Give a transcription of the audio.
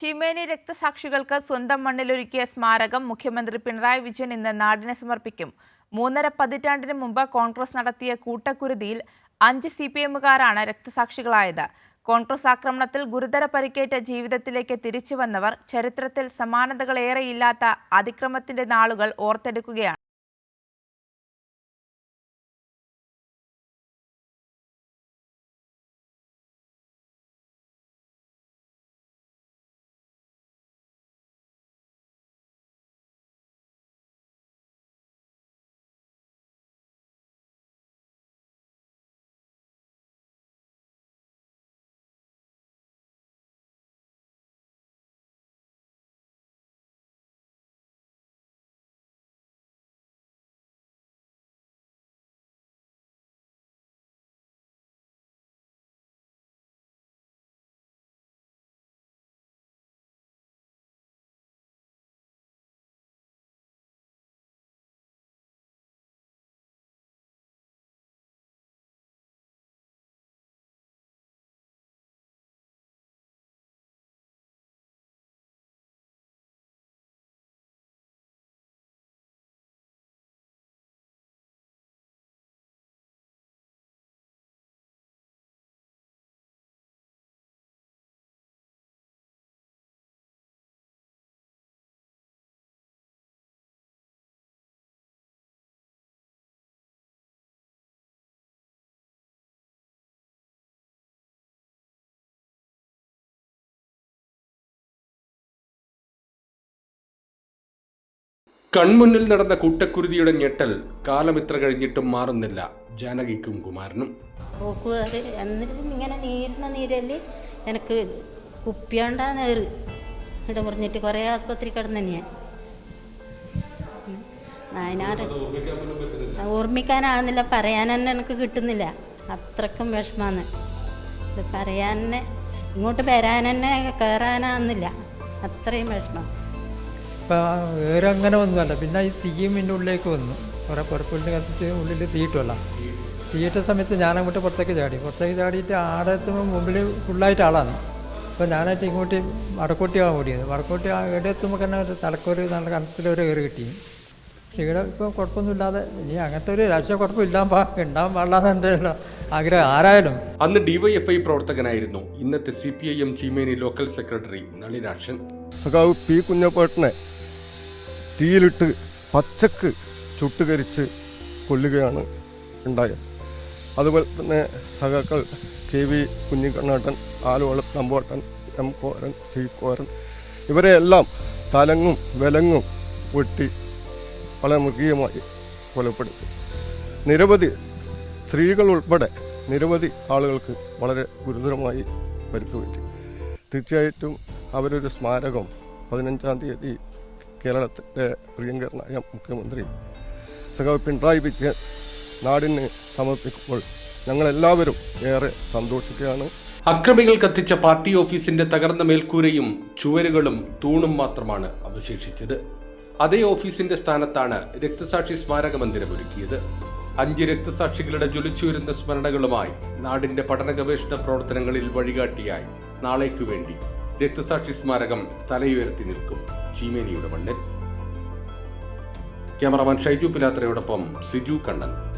ചീമേനി രക്തസാക്ഷികൾക്ക് സ്വന്തം മണ്ണിലൊരുക്കിയ സ്മാരകം മുഖ്യമന്ത്രി പിണറായി വിജയൻ ഇന്ന് നാടിനെ സമർപ്പിക്കും. മൂന്നര പതിറ്റാണ്ടിന് മുമ്പ് കോൺഗ്രസ് നടത്തിയ കൂട്ടക്കുരുതിയിൽ അഞ്ച് സി പി എമ്മുകാരാണ് രക്തസാക്ഷികളായത്. കോൺഗ്രസ് ആക്രമണത്തിൽ ഗുരുതര പരിക്കേറ്റ ജീവിതത്തിലേക്ക് തിരിച്ചു വന്നവർ ചരിത്രത്തിൽ സമാനതകളേറെയില്ലാത്ത അതിക്രമത്തിന്റെ നാളുകൾ ഓർത്തെടുക്കുകയാണ്. കൺമുന്നിൽ നടന്ന കൂട്ടക്കുരുതിയുടെ ഞെട്ടൽ കാലം ഇത്ര കഴിഞ്ഞിട്ടും മാറുന്നില്ല. ജാനകിക്കും കുമാരനും. എന്നിട്ടും ഇങ്ങനെ നീരുന്ന നീരൽ എനിക്ക് കുപ്പിയണ്ടാ നേറ് ഇവിടെ പറഞ്ഞിട്ട് കുറേ ആസ്പത്രി കിടന്നു ഞാൻ നായനാറ് ഓർമ്മിക്കാനാകുന്നില്ല പറയാൻ തന്നെ എനിക്ക് കിട്ടുന്നില്ല. അത്രക്കും വിഷമാന്ന്. ഇത് പറയാൻ തന്നെ ഇങ്ങോട്ട് വരാൻ തന്നെ കയറാനാകുന്നില്ല അത്രയും വിഷമം. ഇപ്പം വേറെ അങ്ങനെ ഒന്നുമല്ല പിന്നെ ഈ തീയും ഇതിന്റെ ഉള്ളിലേക്ക് വന്നു. കുറേ പുറപ്പുള്ളിൽ കത്തിച്ച് ഉള്ളിൽ തീയിട്ടുമല്ല തീയിട്ട സമയത്ത് ഞാൻ അങ്ങോട്ട് പുറത്തേക്ക് ചാടി. പുറത്തേക്ക് ചാടിയിട്ട് ആടെ എത്തുമ്പോൾ മുമ്പിൽ ഫുള്ളായിട്ട് ആളാണ്. അപ്പോൾ ഞാനായിട്ട് ഇങ്ങോട്ട് വടക്കോട്ടിയാകാൻ ഓടിയത് വടക്കോട്ടി ആ ഇവിടെ എത്തുമ്പോൾ തന്നെ ഒരു തലക്കൊരു നല്ല കനത്തിലൊരു കയറി കിട്ടി. പക്ഷേ ഇവിടെ ഇപ്പോൾ കുഴപ്പമൊന്നുമില്ലാതെ ഇനി അങ്ങനത്തെ ഒരു രാഷ്ട്രീയ കുഴപ്പമില്ലാൻ പാ ഉണ്ടാകാൻ പാടില്ലാതെ എന്റെ ആഗ്രഹം. ആരായാലും. അന്ന് ഡിവൈഎഫ്ഐ പ്രവർത്തകനായിരുന്നു. ഇന്നത്തെ C P I M Cheemeni local secretary Nalinakshan സഖാവ് പി കുഞ്ഞപ്പേട്ടനെ തീയിലിട്ട് പച്ചക്ക് ചുട്ടുകരിച്ച് കൊല്ലുകയാണ് ഉണ്ടായത്. അതുപോലെ തന്നെ സഖാക്കൾ K V Kunhikannattan Aluvala Nampottan M Koran C Koran ഇവരെയെല്ലാം തലങ്ങും വിലങ്ങും വെട്ടി വളരെ മൃഗീയമായി കൊലപ്പെടുത്തി. നിരവധി സ്ത്രീകൾ ഉൾപ്പെടെ നിരവധി ആളുകൾക്ക് വളരെ ഗുരുതരമായി പരിക്കുപറ്റി തീർച്ചയായിട്ടും അവരൊരു സ്മാരകം പതിനഞ്ചാം തീയതി കേരളത്തിന്റെ പ്രിയങ്കരനായ മുഖ്യമന്ത്രി സഖാവ് പിണറായി വിജയൻ നാടിന് സമർപ്പിക്കുമ്പോൾ ഞങ്ങളെല്ലാവരും ഏറെ സന്തോഷിക്കുകയാണ്. അക്രമികൾ കത്തിച്ച പാർട്ടി ഓഫീസിന്റെ തകർന്ന മേൽക്കൂരയും ചുവരുകളും തൂണും മാത്രമാണ് അവശേഷിച്ചത്. അതേ ഓഫീസിന്റെ സ്ഥാനത്താണ് രക്തസാക്ഷി സ്മാരക മന്ദിരം ഒരുക്കിയത്. അഞ്ച് രക്തസാക്ഷികളുടെ ജ്വലിച്ചുയരുന്ന സ്മരണകളുമായി നാടിന്റെ പഠന ഗവേഷണ പ്രവർത്തനങ്ങളിൽ വഴികാട്ടിയായി. നാളേക്കു വേണ്ടി രക്തസാക്ഷി സ്മാരകം തലയുയർത്തി നിൽക്കും ചീമേനിയുടെ മണ്ണിൽ. ക്യാമറമാൻ ഷൈജു പിലാത്രയോടൊപ്പം സിജു കണ്ണൻ.